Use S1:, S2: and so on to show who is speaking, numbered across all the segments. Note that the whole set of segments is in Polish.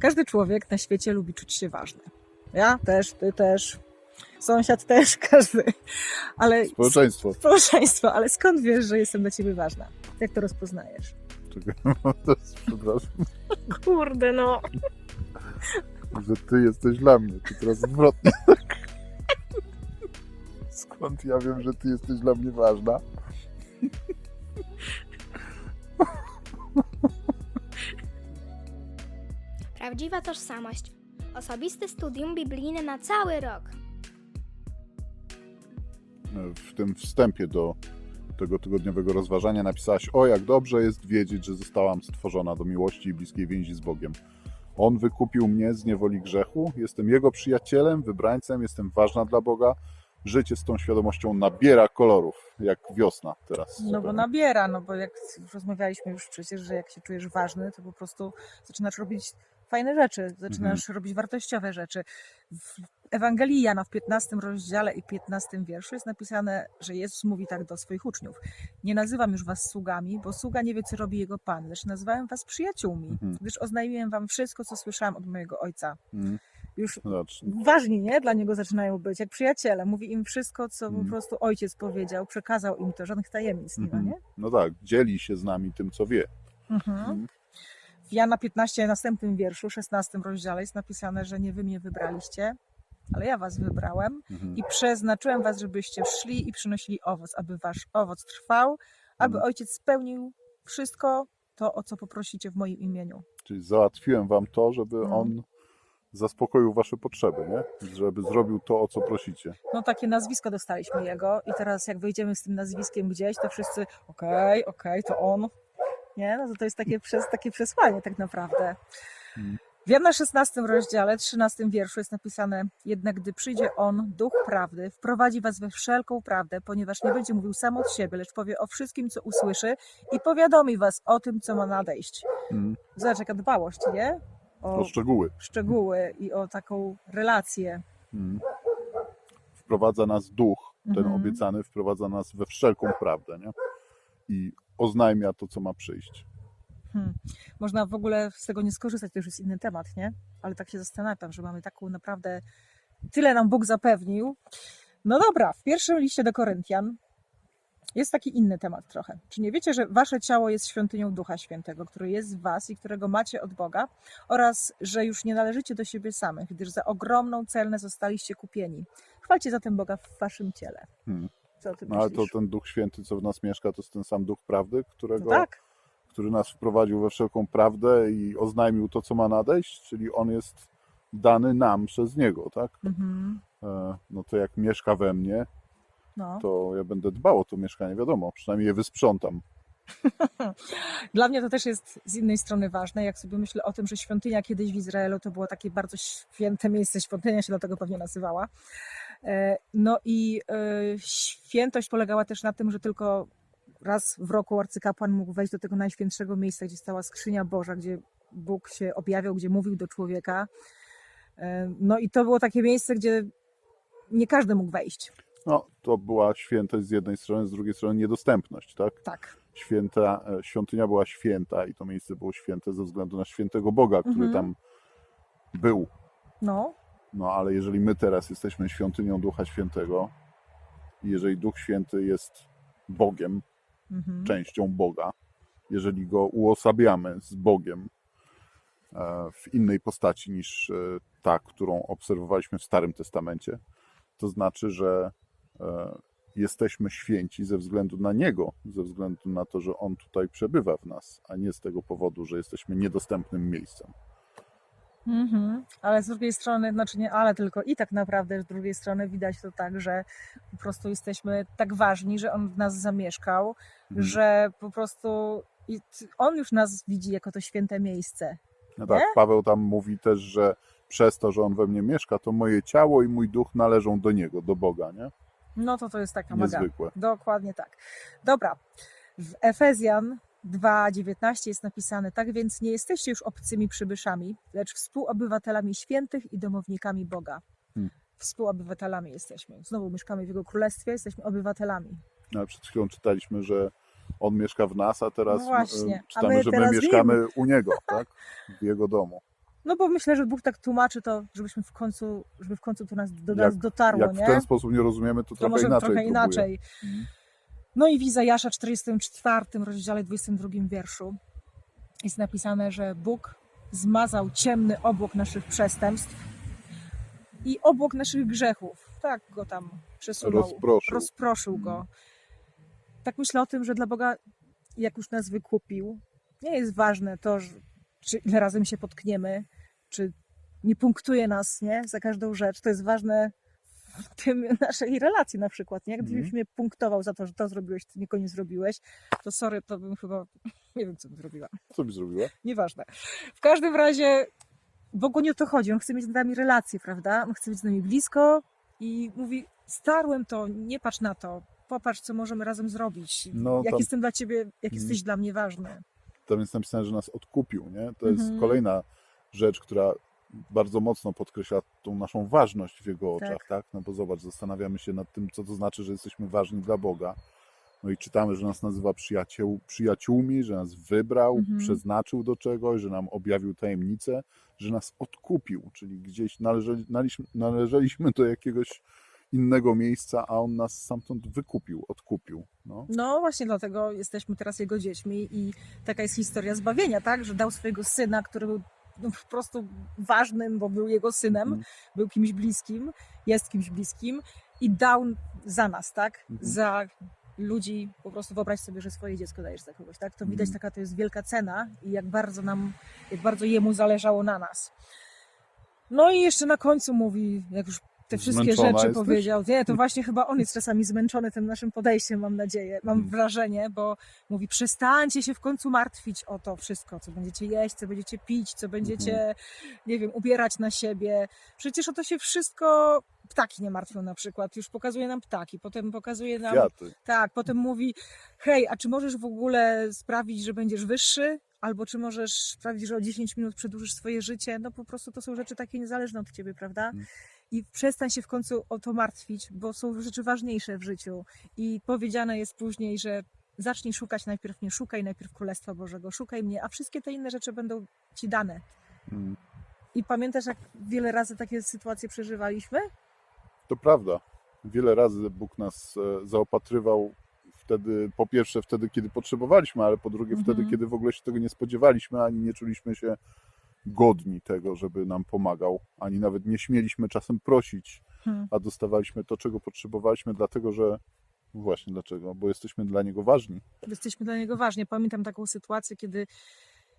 S1: Każdy człowiek na świecie lubi czuć się ważny. Ja też, ty też, sąsiad też, każdy. Ale
S2: Społeczeństwo.
S1: społeczeństwo, ale skąd wiesz, że jestem dla ciebie ważna? Jak to rozpoznajesz?
S2: Czekaj, to jest- Przepraszam,
S1: Kurde, no.
S2: że ty jesteś dla mnie. To teraz odwrotnie. Skąd ja wiem, że ty jesteś dla mnie ważna?
S3: Prawdziwa tożsamość. Osobiste studium biblijne na cały rok.
S2: W tym wstępie do tego tygodniowego rozważania napisałaś: O, jak dobrze jest wiedzieć, że zostałam stworzona do miłości i bliskiej więzi z Bogiem. On wykupił mnie z niewoli grzechu, jestem Jego przyjacielem, wybrańcem, jestem ważna dla Boga. Życie z tą świadomością nabiera kolorów, jak wiosna teraz.
S1: No bo nabiera, no bo jak rozmawialiśmy już przecież, że jak się czujesz ważny, to po prostu zaczynasz robić fajne rzeczy, zaczynasz robić wartościowe rzeczy. W Ewangelii Jana w 15 rozdziale i 15 wierszu jest napisane, że Jezus mówi tak do swoich uczniów. Nie nazywam już was sługami, bo sługa nie wie, co robi jego Pan, lecz nazywałem was przyjaciółmi,
S2: Mhm.
S1: gdyż oznajmiłem wam wszystko, co słyszałam od mojego Ojca.
S2: Mhm.
S1: Już
S2: Zobacz,
S1: ważni, nie? Dla niego zaczynają być, jak przyjaciele. Mówi im wszystko, co po
S2: Mhm.
S1: prostu ojciec powiedział, przekazał im to, żadnych tajemnic nie ma,
S2: Mhm.
S1: nie?
S2: No tak, dzieli się z nami tym, co wie.
S1: Mhm.
S2: Mhm.
S1: W Jana 15, następnym wierszu, 16 rozdziale jest napisane, że nie wy mnie wybraliście, ale ja was wybrałem
S2: Mhm.
S1: i przeznaczyłem was, żebyście szli i przynosili owoc, aby wasz owoc trwał, aby
S2: Mhm.
S1: ojciec spełnił wszystko to, o co poprosicie w moim imieniu.
S2: Czyli załatwiłem wam to, żeby
S1: Mhm.
S2: on zaspokoił wasze potrzeby, nie? Żeby zrobił to, o co prosicie.
S1: No takie nazwisko dostaliśmy jego i teraz jak wyjdziemy z tym nazwiskiem gdzieś, to wszyscy okej, okej, to on. Nie? No to to jest takie, przez, takie przesłanie tak naprawdę.
S2: Mhm.
S1: W Jana 16 rozdziale, 13 wierszu jest napisane Jednak gdy przyjdzie On, Duch Prawdy, wprowadzi was we wszelką prawdę, ponieważ nie będzie mówił sam od siebie, lecz powie o wszystkim, co usłyszy i powiadomi was o tym, co ma nadejść.
S2: Mhm.
S1: Zobacz, jaka dbałość, nie? O
S2: O szczegóły.
S1: szczegóły i o taką relację.
S2: Mhm. Wprowadza nas duch, ten
S1: Mhm.
S2: obiecany, wprowadza nas we wszelką prawdę, nie? I oznajmia to, co ma przyjść.
S1: Hmm. Można w ogóle z tego nie skorzystać, to już jest inny temat, nie? Ale tak się zastanawiam, że mamy taką naprawdę, tyle nam Bóg zapewnił. No dobra, w pierwszym liście do Koryntian jest taki inny temat trochę. Czy nie wiecie, że wasze ciało jest świątynią Ducha Świętego, który jest w was i którego macie od Boga oraz, że już nie należycie do siebie samych, gdyż za ogromną cenę zostaliście kupieni. Chwalcie zatem Boga w waszym ciele.
S2: Hmm.
S1: Co o tym
S2: No ale to ten Duch Święty, co w nas mieszka, to jest ten sam Duch Prawdy, którego,
S1: No tak,
S2: który nas wprowadził we wszelką prawdę i oznajmił to, co ma nadejść, czyli On jest dany nam przez Niego, tak?
S1: mhm.
S2: E, No to jak mieszka we mnie,
S1: no.
S2: to ja będę dbał o to mieszkanie, wiadomo, przynajmniej je wysprzątam.
S1: Dla mnie to też jest z innej strony ważne, jak sobie myślę o tym, że świątynia kiedyś w Izraelu to było takie bardzo święte miejsce, świątynia się dlatego pewnie nazywała. E, No i e, świętość polegała też na tym, że tylko raz w roku arcykapłan mógł wejść do tego najświętszego miejsca, gdzie stała skrzynia Boża, gdzie Bóg się objawiał, gdzie mówił do człowieka. E, No i to było takie miejsce, gdzie nie każdy mógł wejść.
S2: No, to była świętość z jednej strony, z drugiej strony niedostępność, tak?
S1: Tak.
S2: Święta, e, świątynia była święta i to miejsce było święte ze względu na świętego Boga, który
S1: Mhm.
S2: tam był.
S1: No,
S2: No ale jeżeli my teraz jesteśmy świątynią Ducha Świętego i jeżeli Duch Święty jest Bogiem,
S1: mhm.
S2: częścią Boga, jeżeli go uosabiamy z Bogiem e, w innej postaci niż e, ta, którą obserwowaliśmy w Starym Testamencie, to znaczy, że jesteśmy święci ze względu na Niego, ze względu na to, że On tutaj przebywa w nas, a nie z tego powodu, że jesteśmy niedostępnym miejscem.
S1: Mhm. Ale z drugiej strony, znaczy nie ale, tylko i tak naprawdę z drugiej strony widać to tak, że po prostu jesteśmy tak ważni, że on w nas zamieszkał,
S2: Mhm.
S1: że po prostu on już nas widzi jako to święte miejsce.
S2: No tak,
S1: Nie?
S2: Paweł tam mówi też, że przez to, że On we mnie mieszka, to moje ciało i mój duch należą do Niego, do Boga, nie?
S1: No to to jest taka maga.
S2: Niezwykłe.
S1: Dokładnie tak. Dobra. W Efezjan 2:19 jest napisane: Tak więc nie jesteście już obcymi przybyszami, lecz współobywatelami świętych i domownikami Boga.
S2: Hmm.
S1: Współobywatelami jesteśmy. Znowu mieszkamy w Jego królestwie, jesteśmy obywatelami.
S2: No, ale przed chwilą czytaliśmy, że on mieszka w nas, a teraz
S1: No właśnie,
S2: e,
S1: a
S2: czytamy,
S1: my
S2: że my mieszkamy u niego, tak? W jego domu.
S1: No bo myślę, że Bóg tak tłumaczy to, żebyśmy w końcu, żeby w końcu to nas, do nas
S2: Jak-
S1: dotarło,
S2: Jak w
S1: nie?
S2: ten sposób nie rozumiemy, to,
S1: to
S2: trochę
S1: może
S2: inaczej
S1: trochę inaczej.
S2: Mhm.
S1: No i w Izajasza 44 rozdziale 22 wierszu jest napisane, że Bóg zmazał ciemny obłok naszych przestępstw i obłok naszych grzechów. Tak go tam przesunął,
S2: Rozproszył.
S1: rozproszył go. Tak myślę o tym, że dla Boga, jak już nas wykupił, nie jest ważne to, że, czy ile razy my się potkniemy, czy nie punktuje nas nie, za każdą rzecz. To jest ważne w tym naszej relacji na przykład. Nie? Gdybyś
S2: Mhm.
S1: mnie punktował za to, że to zrobiłeś, to niego nie zrobiłeś, to sorry, to bym chyba, nie wiem co bym zrobiła.
S2: Co byś zrobiła?
S1: Nieważne. W każdym razie Bogu nie o to chodzi. On chce mieć z nami relację, prawda? On chce być z nami blisko i mówi, starłem to, nie patrz na to. Popatrz, co możemy razem zrobić.
S2: No,
S1: jak
S2: tam-
S1: jestem dla ciebie, jak jesteś dla mnie ważny.
S2: Tam jest napisane, że nas odkupił, nie? To jest
S1: Mhm.
S2: kolejna rzecz, która bardzo mocno podkreśla tą naszą ważność w Jego oczach,
S1: Tak.
S2: tak? No bo zobacz, zastanawiamy się nad tym, co to znaczy, że jesteśmy ważni dla Boga. No i czytamy, że nas nazywa przyjaciół, przyjaciółmi, że nas wybrał,
S1: Mhm.
S2: przeznaczył do czegoś, że nam objawił tajemnicę, że nas odkupił, czyli gdzieś należeli, naleźliśmy, należeliśmy do jakiegoś innego miejsca, a On nas stamtąd wykupił, odkupił. No.
S1: No właśnie dlatego jesteśmy teraz jego dziećmi i taka jest historia zbawienia, tak? Że dał swojego syna, który był no, po prostu ważnym, bo był jego synem,
S2: Mhm.
S1: był kimś bliskim, jest kimś bliskim i dał za nas, tak?
S2: Mhm.
S1: Za ludzi, po prostu wyobraź sobie, że swoje dziecko dajesz za kogoś, tak? To widać,
S2: Mhm.
S1: taka to jest wielka cena i jak bardzo nam, jak bardzo jemu zależało na nas. No i jeszcze na końcu mówi, jak już te wszystkie rzeczy
S2: jesteś?
S1: powiedział. Nie, to właśnie chyba on jest czasami zmęczony tym naszym podejściem, mam nadzieję, mam
S2: Mm.
S1: wrażenie, bo mówi, przestańcie się w końcu martwić o to wszystko, co będziecie jeść, co będziecie pić, co będziecie,
S2: Mhm.
S1: nie wiem, ubierać na siebie. Przecież o to się wszystko ptaki nie martwią na przykład. Już pokazuje nam ptaki, potem pokazuje nam
S2: Kwiaty.
S1: tak, potem mówi, hej, a czy możesz w ogóle sprawić, że będziesz wyższy? Albo czy możesz sprawić, że o 10 minut przedłużysz swoje życie? No po prostu to są rzeczy takie niezależne od ciebie, prawda?
S2: Mm.
S1: I przestań się w końcu o to martwić, bo są rzeczy ważniejsze w życiu. I powiedziane jest później, że zacznij szukać najpierw mnie, szukaj najpierw Królestwa Bożego, szukaj mnie, a wszystkie te inne rzeczy będą ci dane.
S2: Mm.
S1: I pamiętasz, jak wiele razy takie sytuacje przeżywaliśmy?
S2: To prawda. Wiele razy Bóg nas e, zaopatrywał wtedy, po pierwsze wtedy, kiedy potrzebowaliśmy, ale po drugie
S1: Mhm.
S2: wtedy, kiedy w ogóle się tego nie spodziewaliśmy, ani nie czuliśmy się godni tego, żeby nam pomagał, ani nawet nie śmieliśmy czasem prosić,
S1: Hmm.
S2: a dostawaliśmy to, czego potrzebowaliśmy, dlatego że właśnie dlaczego? Bo jesteśmy dla Niego ważni.
S1: jesteśmy dla niego ważni. Pamiętam taką sytuację, kiedy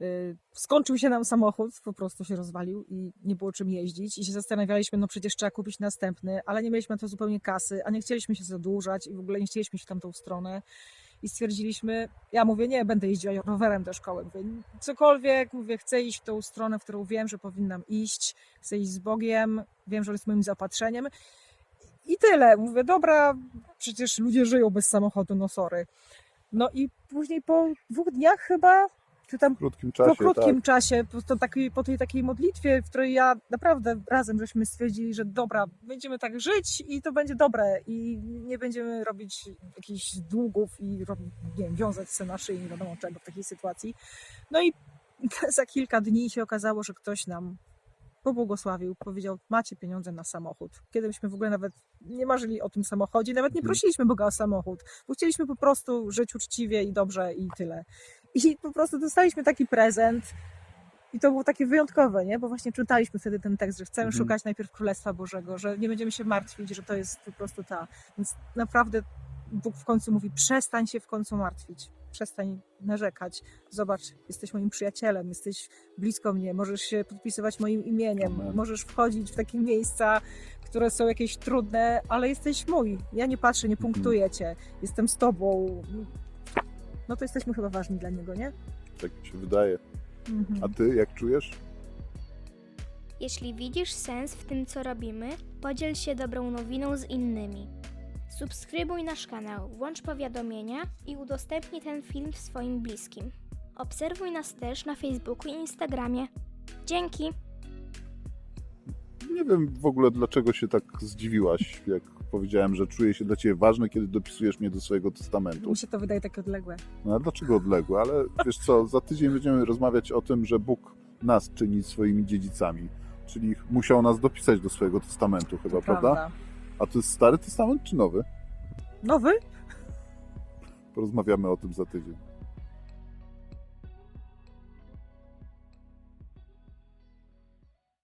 S1: y, skończył się nam samochód, po prostu się rozwalił i nie było czym jeździć i się zastanawialiśmy, no przecież trzeba kupić następny, ale nie mieliśmy na to zupełnie kasy, a nie chcieliśmy się zadłużać i w ogóle nie chcieliśmy iść w tamtą stronę i stwierdziliśmy, ja mówię, nie, będę jeździła rowerem do szkoły, mówię, cokolwiek, mówię, chcę iść w tą stronę, w którą wiem, że powinnam iść, chcę iść z Bogiem, wiem, że on jest moim zaopatrzeniem i tyle. Mówię, dobra, przecież ludzie żyją bez samochodu, no sorry. No i później po dwóch dniach chyba, czy tam
S2: krótkim czasie,
S1: po krótkim
S2: tak.
S1: czasie, po, to takiej, po tej takiej modlitwie, w której ja naprawdę razem żeśmy stwierdzili, że dobra, będziemy tak żyć i to będzie dobre i nie będziemy robić jakichś długów i robić, nie wiem, wiązać się na szyi, nie wiadomo czego w takiej sytuacji. No i za kilka dni się okazało, że ktoś nam pobłogosławił, powiedział, macie pieniądze na samochód. Kiedy myśmy w ogóle nawet nie marzyli o tym samochodzie, nawet nie
S2: Mhm.
S1: prosiliśmy Boga o samochód, bo chcieliśmy po prostu żyć uczciwie i dobrze i tyle. I po prostu dostaliśmy taki prezent i to było takie wyjątkowe, nie? Bo właśnie czytaliśmy wtedy ten tekst, że chcemy
S2: Mhm.
S1: szukać najpierw Królestwa Bożego, że nie będziemy się martwić, że to jest po prostu ta. Więc naprawdę Bóg w końcu mówi, przestań się w końcu martwić. Przestań narzekać. Zobacz, jesteś moim przyjacielem, jesteś blisko mnie, możesz się podpisywać moim imieniem,
S2: Amen.
S1: możesz wchodzić w takie miejsca, które są jakieś trudne, ale jesteś mój. Ja nie patrzę, nie
S2: Mhm.
S1: punktuję cię, jestem z tobą. No to jesteśmy chyba ważni dla niego, nie?
S2: Tak mi się wydaje.
S1: Mhm.
S2: A ty jak czujesz?
S3: Jeśli widzisz sens w tym, co robimy, podziel się dobrą nowiną z innymi. Subskrybuj nasz kanał, włącz powiadomienia i udostępnij ten film swoim bliskim. Obserwuj nas też na Facebooku i Instagramie. Dzięki!
S2: Nie wiem w ogóle dlaczego się tak zdziwiłaś, jak powiedziałem, że czuję się dla Ciebie ważny, kiedy dopisujesz mnie do swojego testamentu.
S1: Mi się to wydaje takie odległe.
S2: No a dlaczego odległe? Ale wiesz co, za tydzień będziemy rozmawiać o tym, że Bóg nas czyni swoimi dziedzicami. Czyli musiał nas dopisać do swojego testamentu chyba,
S1: prawda?
S2: prawda? A to jest Stary Testament czy Nowy?
S1: Nowy?
S2: Porozmawiamy o tym za tydzień.